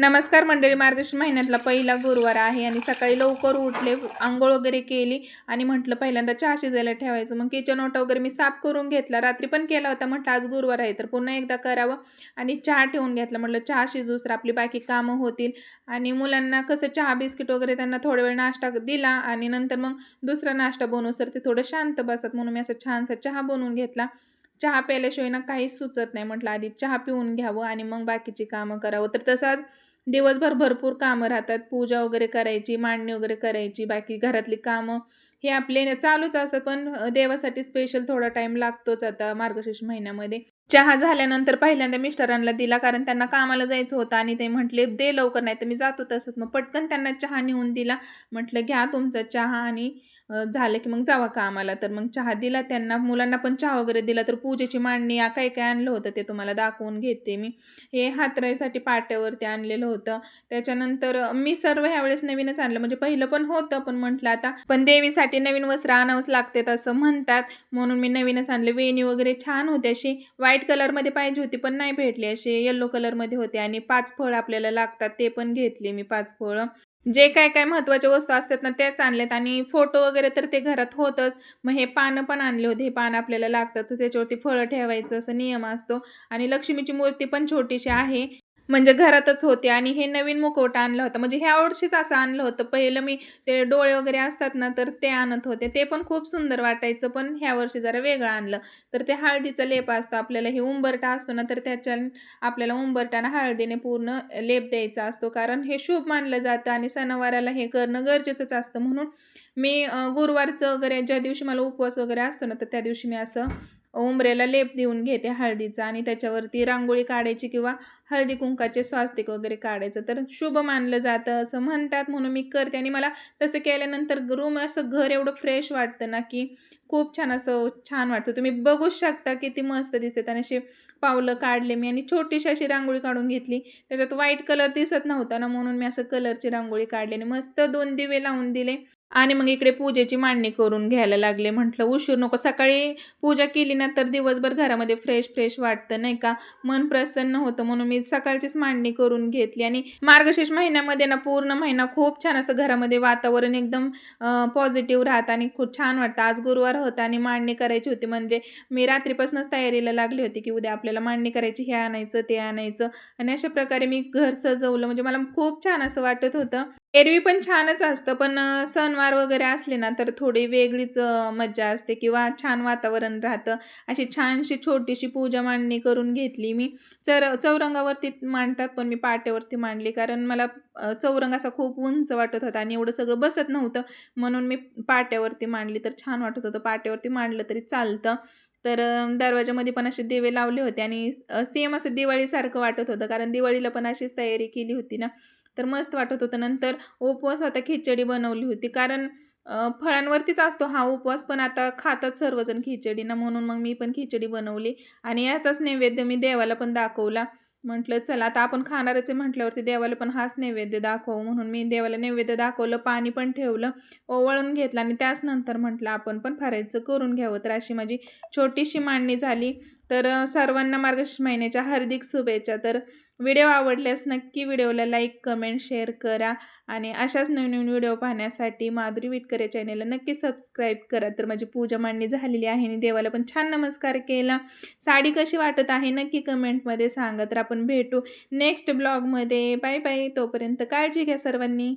नमस्कार मंडळी मार्गशीर्ष महिन्यातला पहिला गुरुवार आहे आणि सकाळी लवकर उठले आंघोळ वगैरे केली आणि म्हटलं पहिल्यांदा चहा शिजायला ठेवायचं. मग किचन ओटा वगैरे मी साफ करून घेतला. रात्री पण केला होता म्हटलं आज गुरुवार आहे तर पुन्हा एकदा करावं. आणि चहा ठेवून घेतला म्हटलं चहा शिजूस तर आपली बाकी कामं होतील. आणि मुलांना कसं चहा बिस्किट वगैरे त्यांना थोडा वेळ नाश्ता दिला आणि नंतर मग दुसरा नाश्ता बनवूस तर ते थोडं शांत बसतात. म्हणून मी असं छानसा चहा बनवून घेतला. चहा प्यायल्याशिवाय ना काहीच सुचत नाही म्हटलं आधी चहा पिऊन घ्यावं आणि मग बाकीची कामं करावं. तर तसंच दिवसभर भरपूर कामं राहतात. पूजा वगैरे करायची मांडणी वगैरे करायची बाकी घरातली कामं हे आपले चालूच असतात. पण देवासाठी स्पेशल थोडा टाईम लागतोच आता मार्गशीर्ष महिन्यामध्ये. चहा झाल्यानंतर पहिल्यांदा मिस्टरांना दिला कारण त्यांना कामाला जायचं होतं आणि ते म्हटले दे लवकर नाही तर मी जातो तसंच. मग पटकन त्यांना चहा नेऊन दिला. म्हटलं घ्या तुमचा चहा आणि झालं की मग जावा आम्हाला तर मग चहा दिला त्यांना. मुलांना पण चहा वगैरे दिला. तर पूजेची मांडणी या काय काय आणलं होतं ते तुम्हाला दाखवून घेते मी. हे हातराईसाठी पाट्यावरती आणलेलं होतं. त्याच्यानंतर मी सर्व ह्यावेळेस नवीनच आणलं. म्हणजे पहिलं पण होतं पण म्हटलं आता पण देवीसाठी नवीन वस्त्र आणावंच लागतात असं म्हणतात. म्हणून मी नवीनच आणलं. वेणी वगैरे छान होते अशी. व्हाईट कलरमध्ये पाहिजे होती पण नाही भेटली अशी. येल्लो कलरमध्ये होते. आणि पाच फळ आपल्याला लागतात ते पण घेतले मी पाच फळं. जे काय काय महत्त्वाच्या वस्तू असतात ना तेच आणलेत. आणि फोटो वगैरे तर ते घरात होतच. मग हे पानं पण आणले होते. हे पानं आपल्याला लागतात तर त्याच्यावरती फळं ठेवायचं असं नियम असतो. आणि लक्ष्मीची मूर्ती पण छोटीशी आहे. म्हणजे घरातच होते आणि हे नवीन मुखवटा आणलं होतं. म्हणजे ह्या वर्षीच असं आणलं होतं. पहिलं मी ते डोळे वगैरे असतात ना तर ते आणत होते. ते पण खूप सुंदर वाटायचं पण ह्या वर्षी जरा वेगळं आणलं. तर ते हळदीचा लेप असतो आपल्याला हे उंबरटा असतो ना तर त्याच्या आपल्याला उंबरटानं हळदीने पूर्ण लेप द्यायचा असतो. कारण हे शुभ मानलं जातं आणि सणावाराला हे करणं गरजेचंच असतं. म्हणून मी गुरुवारचं वगैरे ज्या दिवशी मला उपवास वगैरे असतो ना तर त्या दिवशी मी असं उंबरेला लेप देऊन घेते हळदीचा आणि त्याच्यावरती रांगोळी काढायची किंवा हळदी कुंकाचे स्वास्तिक वगैरे काढायचं. तर शुभ मानलं जातं असं म्हणतात म्हणून मी करते. आणि मला तसं केल्यानंतर रूम असं घर एवढं फ्रेश वाटतं ना की खूप छान असं छान वाटतं. तुम्ही बघूच शकता किती मस्त दिसते आणि असे पावलं काढले मी आणि छोटीशी अशी रांगोळी काढून घेतली. त्याच्यात व्हाईट कलर दिसत नव्हता ना म्हणून मी असं कलरची रांगोळी काढली आणि मस्त दोन दिवे लावून दिले. आणि मग इकडे पूजेची मांडणी करून घ्यायला लागले. म्हटलं उशीर नको सकाळी पूजा केली ना तर दिवसभर घरामध्ये फ्रेश फ्रेश वाटतं नाही का? मन प्रसन्न होतं म्हणून मी सकाळचीच मांडणी करून घेतली. आणि मार्गशीर्ष महिन्यामध्ये ना पूर्ण महिना खूप छान असं घरामध्ये वातावरण एकदम पॉझिटिव्ह राहतं आणि खूप छान वाटतं. आज गुरुवार होता आणि मांडणी करायची होती. म्हणजे मी रात्रीपासूनच तयारीला लागली होती की उद्या आपल्याला मांडणी करायची हे आणायचं ते आणायचं. आणि अशा प्रकारे मी घर सजवलं. म्हणजे मला खूप छान असं वाटत होतं. एरवी पण छानच असतं पण सणवार वगैरे असले ना तर थोडी वेगळीच मज्जा असते किंवा छान वातावरण राहतं. अशी छानशी छोटीशी पूजा मांडणी करून घेतली मी. चर चौरंगावरती मांडतात पण मी पाट्यावरती मांडली. कारण मला चौरंग असा खूप उंच वाटत होता आणि एवढं सगळं बसत नव्हतं. म्हणून मी पाट्यावरती मांडली तर छान वाटत होतं. पाट्यावरती मांडलं तरी चालतं. तर दरवाजामध्ये पण असे दिवे लावले होते आणि सेम असं दिवाळीसारखं वाटत होतं कारण दिवाळीला पण अशीच तयारी केली होती ना. तर मस्त वाटत होतं. नंतर उपवास आता खिचडी बनवली होती कारण फळांवरतीच असतो हा उपवास पण आता खातात सर्वजण खिचडी ना म्हणून मग मी पण खिचडी बनवली आणि याचाच नैवेद्य मी देवाला पण दाखवला. म्हटलं चला आता आपण खाणारच आहे. म्हटल्यावरती देवाला पण हाच नैवेद्य दाखवू म्हणून मी देवाला नैवेद्य दाखवलं पाणी पण ठेवलं ओवळून घेतलं आणि त्याच नंतर म्हटलं आपण पण फरायचं करून घ्यावं. तर अशी माझी छोटीशी मांडणी झाली. तर सर्वांना मार्गशीर्ष महिन्याच्या हार्दिक शुभेच्छा. तर व्हिडिओ आवडल्यास नक्की व्हिडिओला लाईक कमेंट शेअर करा आणि अशाच नवीन नवीन व्हिडिओ पाहण्यासाठी माधुरी विटकर या चॅनेलला नक्की सबस्क्राईब करा. तर माझी पूजा मांडणी झालेली आहे आणि देवाला पण छान नमस्कार केला. साडी कशी वाटत आहे नक्की कमेंटमध्ये सांगा. तर आपण भेटू नेक्स्ट ब्लॉगमध्ये. Bye bye. तोपर्यंत काळजी घ्या सर्वांनी.